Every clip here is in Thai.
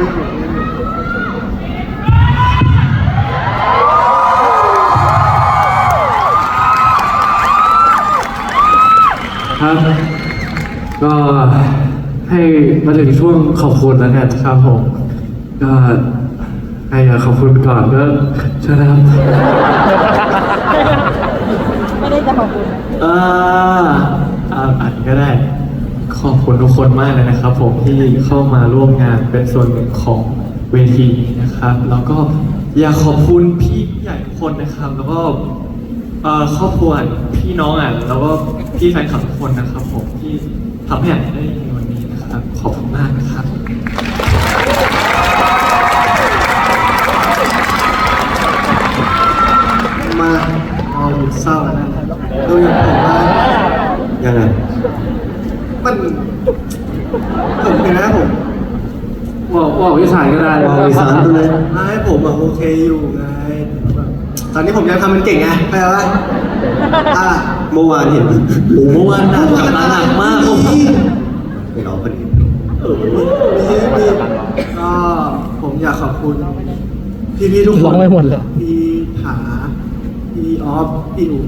ครับ ก็ให้มาถึงช่วงขอบคุณแล้วกันครับผมก็ให้ขอบคุณก่อนก็เชิญนะครับไม่ได้จะขอบคุณนะอ่าอ่าอันก็ได้ ขอบคุณทุกคนมากเลยนะครับ ผมที่เข้ามาร่วมงานเป็นส่วนหนึ่งของเวทีนะครับ แล้วก็อยากขอบคุณพี่ใหญ่ทุกคนนะครับ แล้วก็ครอบครัวพี่น้องอะแล้วก็พี่แฟนคลับทุกคนนะครับ ผมที่ทำให้อ่านได้ในวันนี้นะครับ ขอบคุณมากนะครับ บอกบอกวิสานก็ได้บอกอีสานไปเลยไม่ผมอะโอเคอยู่ไงแบบตอนนี้ผมยังทำมันเก่งไงไปวะอะเมื่อวานเห็นโอ้โหเมื่อวานหนักกับตาหนักมากโอ้โหไปเอาคนอื่นมีมีก็ผมอยากขอบคุณพี่พี่ๆทุกคนร้องไม่หมดเลยพี่ผาพี่ออฟพี่อู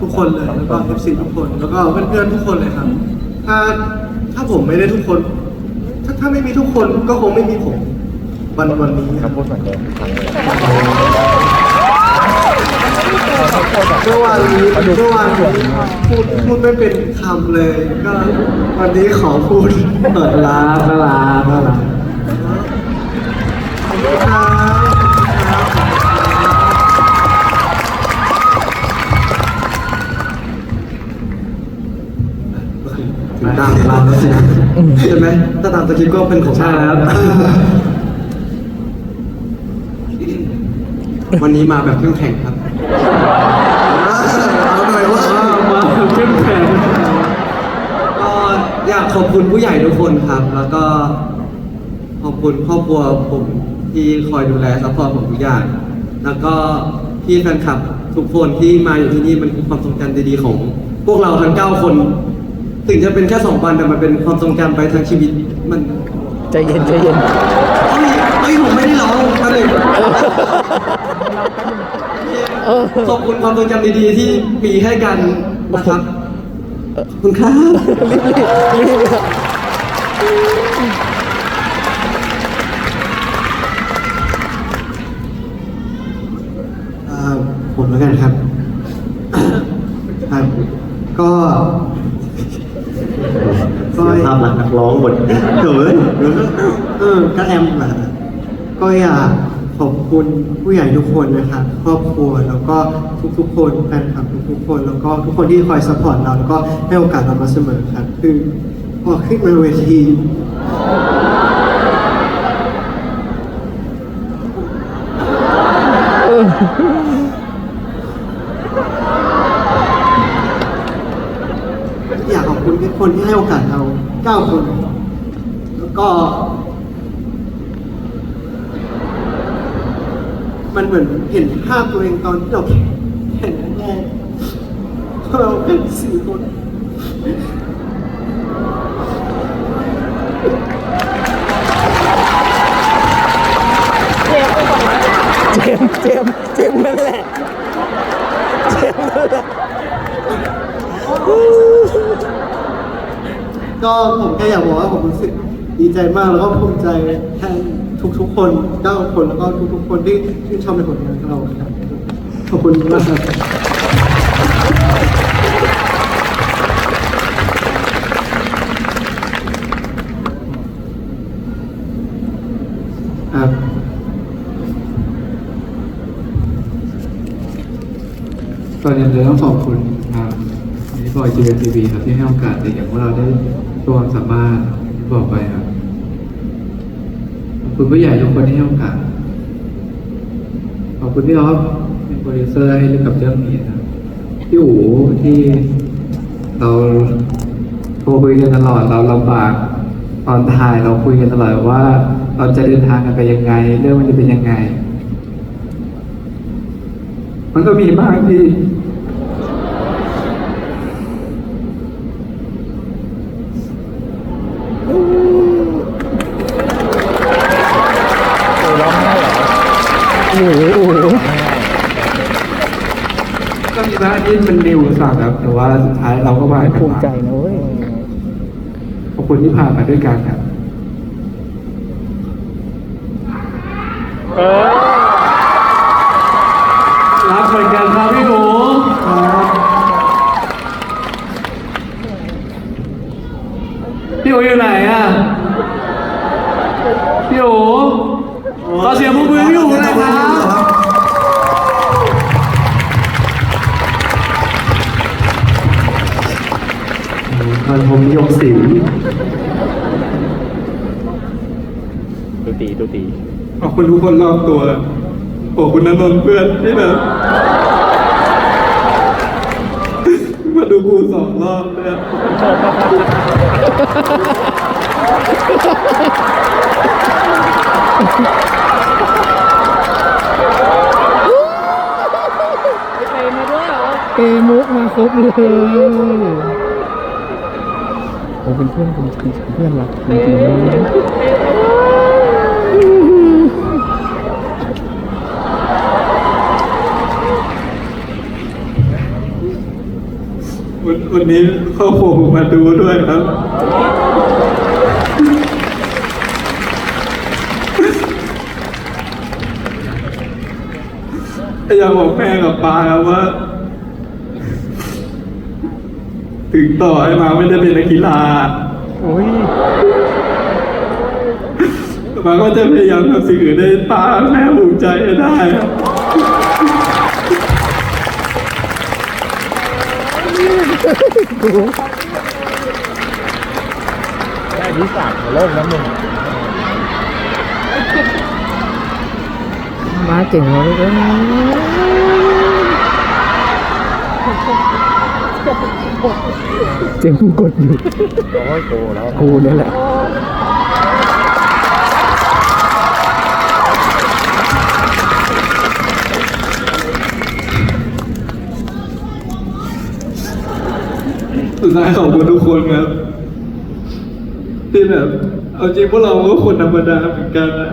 ทุกคนเลยแล้วก็เอฟซีทุกคน แล้วก็เพื่อนๆทุกคนเลยครับ ถ้าถ้าผมไม่ได้ทุกคน ถ้าถ้าไม่มีทุกคนก็คงไม่มีผม วันวันนี้ครับเมื่อวานนี้เมื่อวานผมพูดพูดไม่เป็นคำเลย ก็วันนี้ขอพูดเปิดร้านน่ารักน่ารักขอบคุณครับถึงตามเราแล้วสินะ ใช่ไหมถ้าตามสคริปต์ก็เป็นของใช่แล้ววันนี้มาแบบเข้มแข็งครับเอาหน่อยว่ามาเข้มแข็งก็อยากขอบคุณผู้ใหญ่ทุกคนครับ แล้วก็ขอบคุณครอบครัวผมที่คอยดูแลซัพพอร์ตผมทุกอย่าง แล้วก็พี่แฟนคลับทุกคนที่มาอยู่ที่นี่มันคือความทรงจำดีๆของ พวกเราทั้งเก้าคน ถึงจะเป็นแค่สองวันแต่มันเป็นความทรงจำไปทั้งชีวิตมันใจเย็นใจเย็นเฮ้ยเฮ้ยผมไม่ได้ร้องมาเลยเออขอบคุณความทรงจำดีๆที่มีให้กันนะครับขอบคุณครับรีบรีบอ่าผมแล้วกันครับครับก็ก็ เสียภาพลักษณ์นัก ร้องหมดเฮ้ยเออก็แอมนะก็อยากขอบคุณผู้ใหญ่ทุกคนนะครับครอบครัวแล้วก็ทุกๆ คนแฟนคลับทุกๆคน แล้วก็ทุกคนที่คอยสปอร์ตเราแล้วก็ให้โอกาสเรามาเสมอครับคือพอขึ้นมาเวทีอยากขอบ คนที่ให้โอกาสเราเก้าคน แล้วก็ มันเหมือนเห็นภาพตัวเองตอนที่เราแข่งแรกเราเป็นสี่คนเจมส์เจมส์เจมส์นั่นแหละเจมส์นั่นแหละ ก็ผมแค่อยากบอกว่าผมรู้สึกดีใจมากแล้วก็ภูมิใจแทนทุกๆคนเก้าคนแล้วก็ทุกๆคนที่ชื่นชอบในผลงานของเราครับขอบคุณมากครับครับก่อนอื่นเลยต้องขอบคุณทางนิบอยจีเอ็นทีวีครับที่ให้โอกาสเด็กอย่างพวกเราได้ ความสามารถที่บอกไปครับขอบคุณผู้ใหญ่ทุกคนที่ให้โอกาสขอบคุณพี่ออฟเป็นโปรดิวเซอร์ให้เรื่องกับเรื่องนี้นะพี่อู๋ที่เราโทรคุยกันตลอดเราลำบากตอนถ่ายเราคุยกันตลอดว่า เราจะเดินทางกันไปยังไง เรื่องมันจะเป็นยังไง มันก็มีบ้างที่ โอ้โหโอ้โห ก็มีบ้านที่มันนิวสั่งครับแต่ว่าสุดท้ายเราก็มากันภูมิมาใจนะเว้ยขอบคุณที่ผ่านมาด้วยกันครับรักเหมือนกันครับพี่หนูพี่หนูอยู่ไหนอะพี่หนูขอเสียงปรบมือให้พี่หนูหน่อยครับ ตอนผมนิยมศิลป์ดูตีดูตีขอบคุณทุกคนรอบตัวขอบคุณนันนนท์เพื่อนที่แบบมาดูกูสองรอบเลยไปมาด้วยเหรอเอมุกมาครบเลย โอ้เป็นเพื่อนเป็นเพื่อนรักจริงๆเลยวันวันนี้ครอบครัวผมาดูด้วยครับ อยากบอกแม่กับปาครับว่า ถึงต่อให้มาไม่ได้เป็นนักกีฬาโอ้ยมาก็จะพยายามทำสิ่งอื่นได้ป้าแม่ภูมิใจให้ได้ครับได้ที่สามของโลกแล้วมึงมาเก่งเลยลูก เจมส์กดอยู่โอ้ยกูแล้วกูเนี่ยแหละสุดท้ายขอบคุณทุกคนครับที่แบบเอาจริงพวกเราก็คนธรรมดาเหมือนกันนะ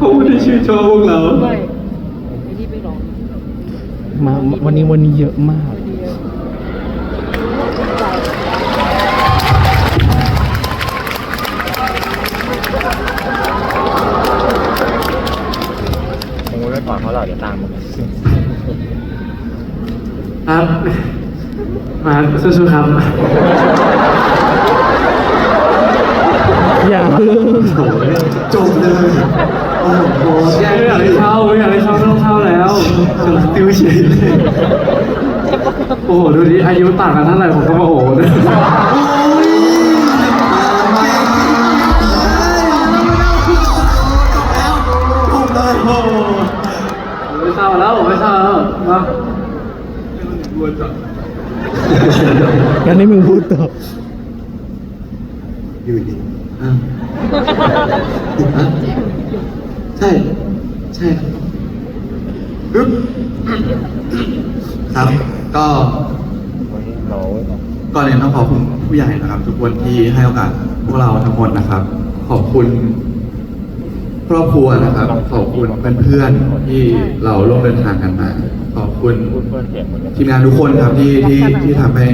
ขอบคุณที่ชื่นชอบพวกเรา ไปไอ้ที่ไปร้อง มาวันนี้วันนี้เยอะมากคงไม่ก่อนเพราะเราเดี๋ยวตามมาครับ มาสู้ๆครับ อย่าเพิ่งจบเลยโอ้โห ไม่อยากให้เข้าไม่อยากให้เข้าไม่ต้องเข้าแล้วจบติวเฉยเลยโอ้โหดูดิอายุต่างกันเท่าไหร่ผมก็มาโอ้โหเลยไม่เข้าแล้วผมไม่เข้าแล้วมางั้นให้มึงพูดต่ออยู่ดีอ้าวฮะใช่ใช่ครับครับ ก็ก่อนอื่นต้องขอบคุณผู้ใหญ่นะครับ ทุกคนที่ให้โอกาสพวกเราทั้งหมดนะครับ ขอบคุณครอบครัวนะครับ ขอบคุณเพื่อนๆที่เราร่วมเดินทางกันมา ขอบคุณทีมงานทุกคนครับที่ที่ที่ทำให้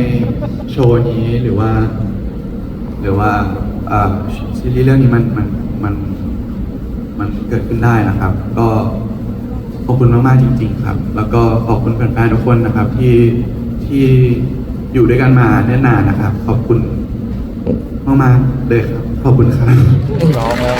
โชว์นี้หรือว่า หรือว่าอ่าซีรีส์เรื่องนี้มันมันมัน มันเกิดขึ้นได้นะครับ ก็ขอบคุณมากๆจริง ๆ ครับ แล้วก็ขอบคุณแฟนๆทุกคนนะครับ ที่ที่อยู่ด้วยกันมาเนิ่นนานนะครับ ขอบคุณมากๆเลยครับ ขอบคุณครับ ร้องแล้ว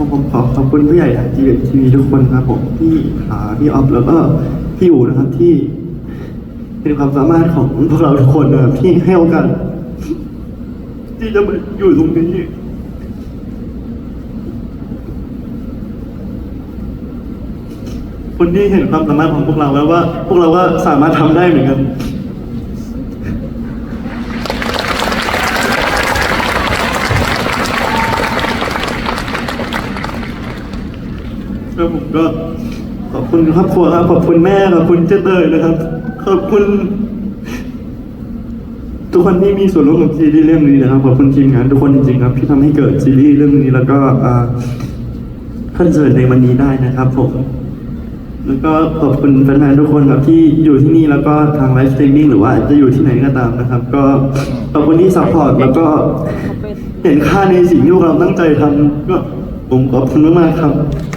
ผมผมขอขอบคุณผู้ใหญ่ทางจีเอ็ทีวีทุกคนครับผมพี่ขาพี่ออฟแล้วก็พี่อูนะครับที่เป็นความสามารถของพวกเราทุกคนนะครับที่ให้โอกาสที่จะมาอยู่ตรงนี้คนที่เห็นความสามารถของพวกเราแล้วว่า พวกเราก็สามารถทำได้เหมือนกัน แล้วผมก็ขอบคุณครอบครัวครับ ขอบคุณแม่ขอบคุณเจ๊เตยนะครับ ขอบคุณ ทุกคนที่มีส่วนร่วมกับซีรีส์เรื่องนี้นะครับ ขอบคุณทีมงานทุกคนจริงๆครับ ที่ทำให้เกิดซีรีส์เรื่องนี้ แล้วก็อ่าคอนเสิร์ตในวันนี้ได้นะครับผม แล้วก็ขอบคุณแฟนๆทุกคนครับที่อยู่ที่นี่แล้วก็ทางไลฟ์สตรีมมิ่งหรือว่าจะอยู่ที่ไหนก็ตามนะครับ ก็ขอบคุณที่ซัพพอร์ตแล้วก็เห็นค่าในสิ่งที่พวกเราตั้งใจทำก็ผมขอบคุณมากๆครับครับ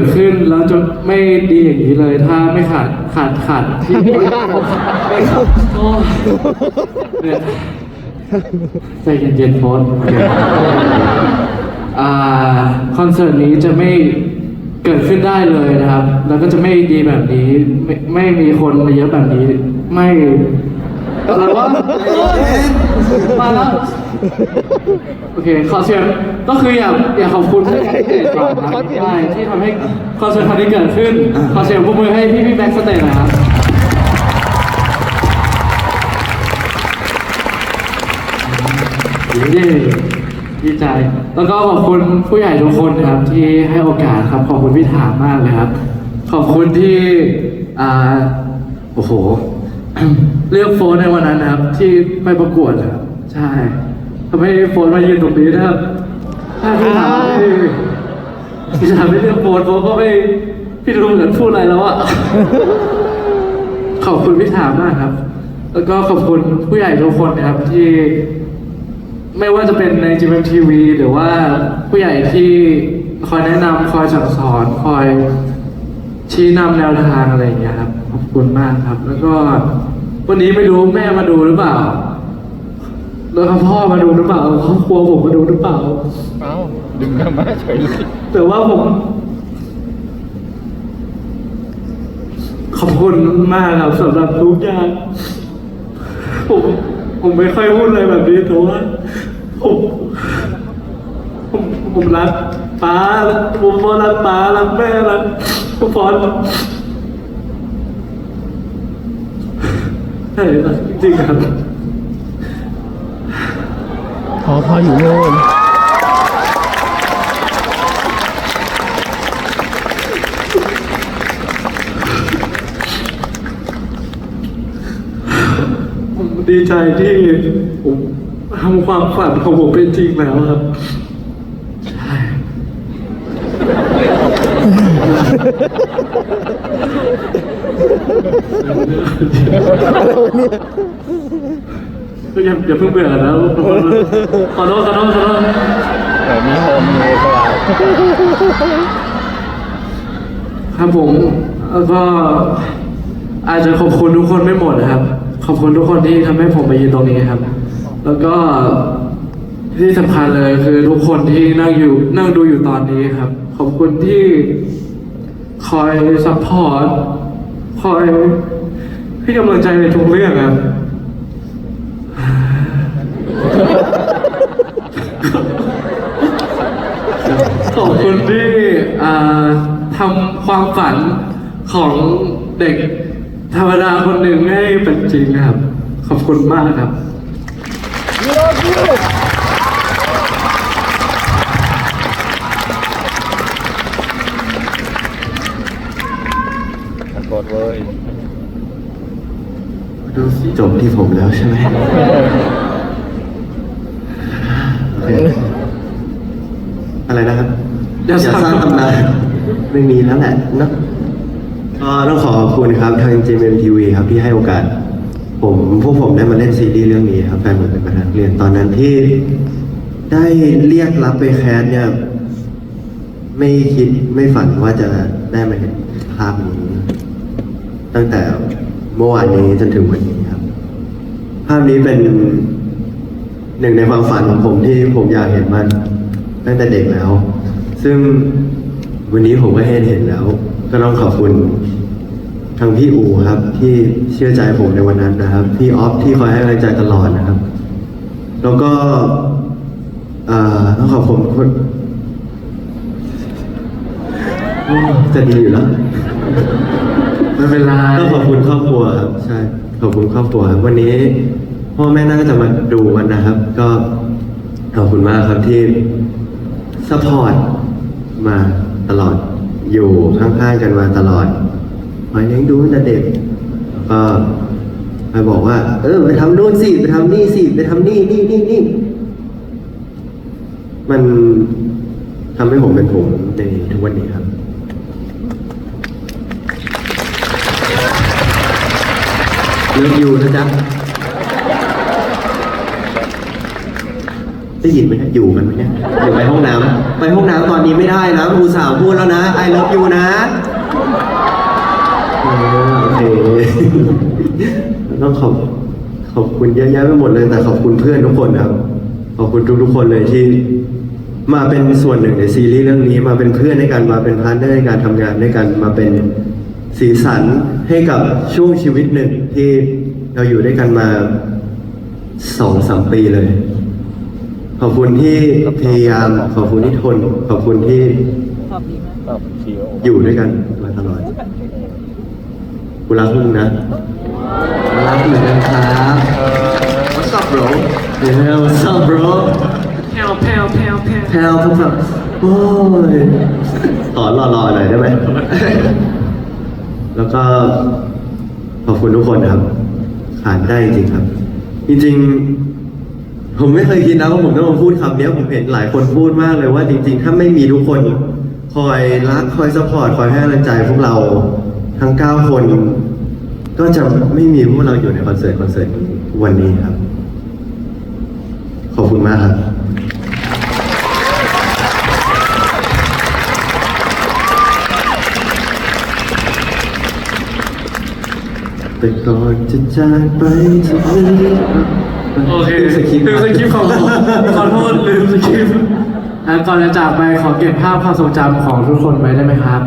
ดขึ้นแล้วจะไม่ดีอย่างนี้เลยถ้าไม่ขาดขาดขาดที่โอ้เนี่ยใจเย็นๆโฟนโอเคอ่าคอนเสิร์ตนี้จะไม่เกิดขึ้นได้เลยนะครับ แล้วก็จะไม่ดีแบบนี้ ไม่ไม่มีคนมาเยอะแบบนี้ ไม่อะไรวะมาแล้ว โอเคขอเสียงก็คืออยากอยากขอบคุณผู้ใหญ่ก่อนนะใช่ที่ทำให้คอนเสิร์ตครั้งนี้เกิดขึ้น ขอเสียงปรบมือให้พี่พี่แบ็กสเตจหนะครับ เย้ดีใจ แล้วก็ขอบคุณผู้ใหญ่ทุกคนนะครับ ที่ให้โอกาสครับ ขอบคุณพี่ถามมากเลยครับ ขอบคุณที่อ่าโอ้โห เลือกโฟนในวันนั้นนะครับ ที่ไปประกวดนะครับ ใช่ ทำให้โฟนมายืนตรงนี้นะครับถ้าพี่ถามไม่พี่ถามไม่เลือกโฟนโฟนก็ไม่พี่รู้เหมือนพูดอะไรแล้วอะขอบคุณพี่ถามมากครับ แล้วก็ขอบคุณผู้ใหญ่ทุกคนนะครับที่ไม่ว่าจะเป็นในจีเอ็มทีวีหรือว่าผู้ใหญ่ที่คอยแนะนำคอยสั่งสอนคอยชี้นำแนวทางอะไรอย่างเงี้ยครับ ขอบคุณมากครับ แล้วก็วันนี้ไม่รู้แม่มาดูหรือเปล่า พ่อมาดูหรือเปล่าครอบครัวผมมาดูหรือเปล่า เอ้าดึงกันมาเฉยเลยแต่ว่าผม ขอบคุณมากครับสำหรับทุกอย่างผมผมไม่ค่อยพูดอะไรแบบนี้แต่ว่าผมผมผมรักป้าผมก็รักป้ารักแม่รักทุกคนใช่รักจริงๆครับ ขอพออยู่โน่นผมดีใจที่ผมทำความฝันของผมเป็นจริงแล้วครับใช่ ก็อย่าอย่าเพิ่งเบื่อกันแล้วขอโทษขอโทษขอโทษแต่มีโฮมมีสบายครับผมแล้วก็อาจจะขอบคุณทุกคนไม่หมดนะครับ ขอบคุณทุกคนที่ทำให้ผมมายืนตรงนี้ครับ แล้วก็ที่สำคัญเลยคือทุกคนที่นั่งอยู่นั่งดูอยู่ตอนนี้ครับ ขอบคุณที่คอยซัพพอร์ตคอยให้กำลังใจในทุกเรื่องครับ ขอบ คุณที่อ่าทำความฝันของเด็กธรรมดาคนหนึ่งให้เป็นจริงนะครับ ขอบคุณมากครับ กดเว้ยดูสิจบที่ผมแล้วใช่ไหมโอเคอะไรนะครับ อย่าสร้างตำนานไม่มีแล้วแหละเนอะก็ต้องขอขอบคุณครับทาง GMMTV ครับที่ให้โอกาส ผมพวกผมได้มาเล่นซีรีส์เรื่องนี้ครับแฟนเหมือนเป็นประธานเรียนตอนนั้นที่ได้เรียกรับไปแคสเนี่ย ไม่คิดไม่ฝันว่าจะได้มาเห็นภาพนี้ ตั้งแต่เมื่อวานนี้จนถึงวันนี้ครับ ภาพนี้เป็นหนึ่งในความฝันของผมที่ผมอยากเห็นมัน ตั้งแต่เด็กแล้ว ซึ่งวันนี้ผมก็เห็นเห็นแล้ว ก็ต้องขอบคุณทางพี่อูครับที่เชื่อใจผมในวันนั้นนะครับ พี่ออฟที่คอยให้กำลังใจตลอดนะครับ แล้วก็เอ่อต้องขอบคุณคุณโอ้จะดีอยู่แล้วไม่เป็นไรต้องขอบคุณครอบครัวครับ ใช่ขอบคุณครอบครัวครับวันนี้พ่อแม่น่าจะมาดูกันนะครับ ก็ขอบคุณมากครับที่ซัพพอร์ต มาตลอดอยู่ข้างๆกันมาตลอดคอยเลี้ยงดูตั้งแต่เด็กแล้วก็มาบอกว่า เออไปทำโน่นสิไปทำนี่สิไปทำนี่นี่นี่นี่มันทำให้ผมเป็นผมในทุกวันนี้ครับเลิฟยูนะจ๊ะ ได้ยินไหมเนี่ยอยู่กันไหมเนี่ยหรือไปห้องน้ำไปห้องน้ำตอนนี้ไม่ได้นะครูสาวพูดแล้วนะไอเลิฟยูนะโอเคต้องขอบขอบคุณเยอะแยะไปหมดเลย แต่ขอบคุณเพื่อนทุกคนครับ ขอบคุณทุกๆคนเลยที่ มาเป็นส่วนหนึ่งในซีรีส์เรื่องนี้มาเป็นเพื่อนในการมาเป็นพาร์ทเนอร์ในการทำงานด้วยกันมาเป็นสีสันให้กับช่วงชีวิตหนึ่งที่เราอยู่ด้วยกันมาสองสามปีเลย ขอบคุณที่พยายาม ขอบคุณที่ทน ขอบคุณที่ขอบดีมากแบบคิวอยู่ด้วยกันมาตลอดกูรักมึงนะรักเหมือนกันครับ What's up bro Yeah what's up bro แพลวแพลวแพลวแพลวแพลวพวกแบบโอ้ยขอรอๆหน่อยได้ไหม แล้วก็ขอบคุณทุกคนครับขาดไม่ได้จริงๆครับ จริงๆ ผมไม่เคยคิดนะว่าผมต้องมาพูดคำนี้ผมเห็นหลายคนพูดมากเลยว่าจริง ๆ ถ้าไม่มีทุกคนคอยรักคอยสปอร์ตคอยให้กำลังใจพวกเราทั้ง 9 คน ก็จะไม่มีพวกเราอยู่ในคอนเสิร์ตคอนเสิร์ตวันนี้ครับ ขอบคุณมากครับแต่ก่อนจะจากไปจะเอ่ โอเคลืมสคริปต์ ลืมสคริปต์ของผมขอโทษลืมสคริปต์ อะก่อนจะจากไปขอเก็บภาพความทรงจำของทุกคนไว้ได้ไหมครับ